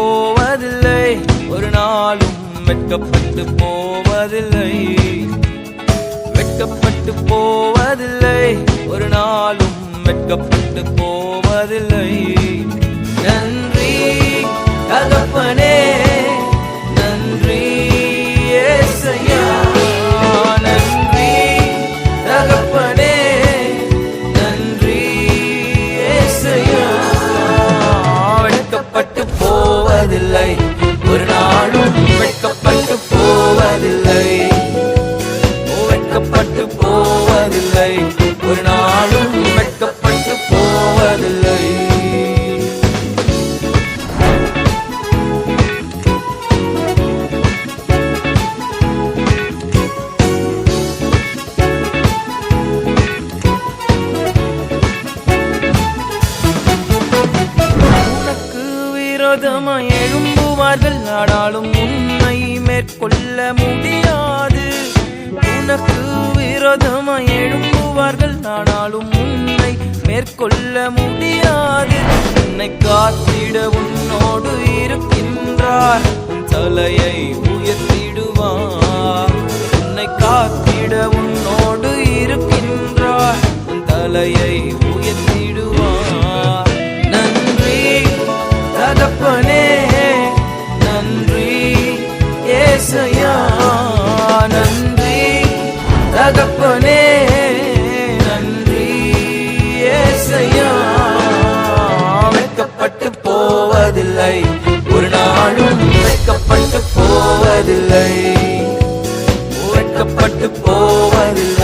போவதில்லை. ஒரு நாளும் வெட்கப்பட்டு போவதில்லை. வெட்கப்பட்டு போவதில்லை. ஒரு நாளும் வெட்கப்பட்டு போவதில்லை. போவதில்லை. வெட்கப்பட்டு போவதில்லை. ஒரு நாளும் வெட்கப்பட்டு போவதில்லை. உனக்கு விரோதமாய் சொல்லுவார்கள் நாடாலும் உண்மை மேற்கொள்ள முடியாது. உனக்கு விரோதமாய் எழும்புவார்கள். ஆனாலும் உண்மை மேற்கொள்ள முடியாது. உன்னை காத்திட உன்னோடு இருக்கின்றார். தலையை ஏசையா நன்றி தகப்பனே நன்றி ஏசையா வெட்கப்பட்டு போவதில்லை ஒரு நாளும் வெட்கப்பட்டு போவதில்லை வெட்கப்பட்டு போவதில்லை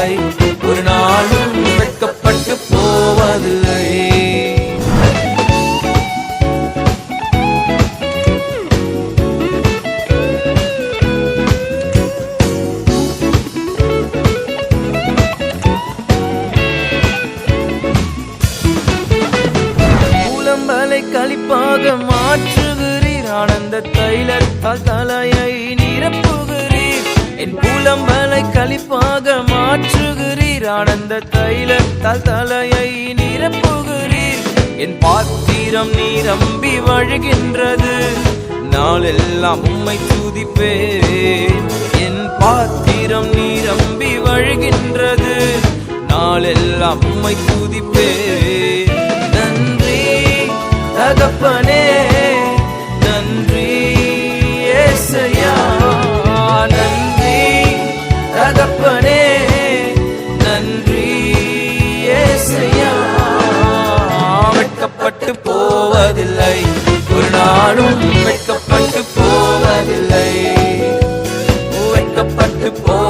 களிப்பாக மாற்றுகிறீர். ஆனந்த தைலத்தால் தலையை நிரப்புகிறீர். என் புலம்பலை களிப்பாக மாற்றுகிறீர். ஆனந்த தைலத்தால் தலையை நிரப்புகிறீர். என் பாத்திரம் நீரம்பி வழுகின்றது. நாளெல்லாம் உம்மை துதிப்பேன். என் பாத்திரம் நீரம்பி வழுகின்றது. நாளெல்லாம் உம்மை துதி தகப்பனே நன்றி ஏசையா. நன்றி தகப்பனே நன்றி ஏசையா. வெட்கப்பட்டு போவதில்லை. ஒரு நாளும் வெட்கப்பட்டு போவதில்லை. வெட்கப்பட்டு போ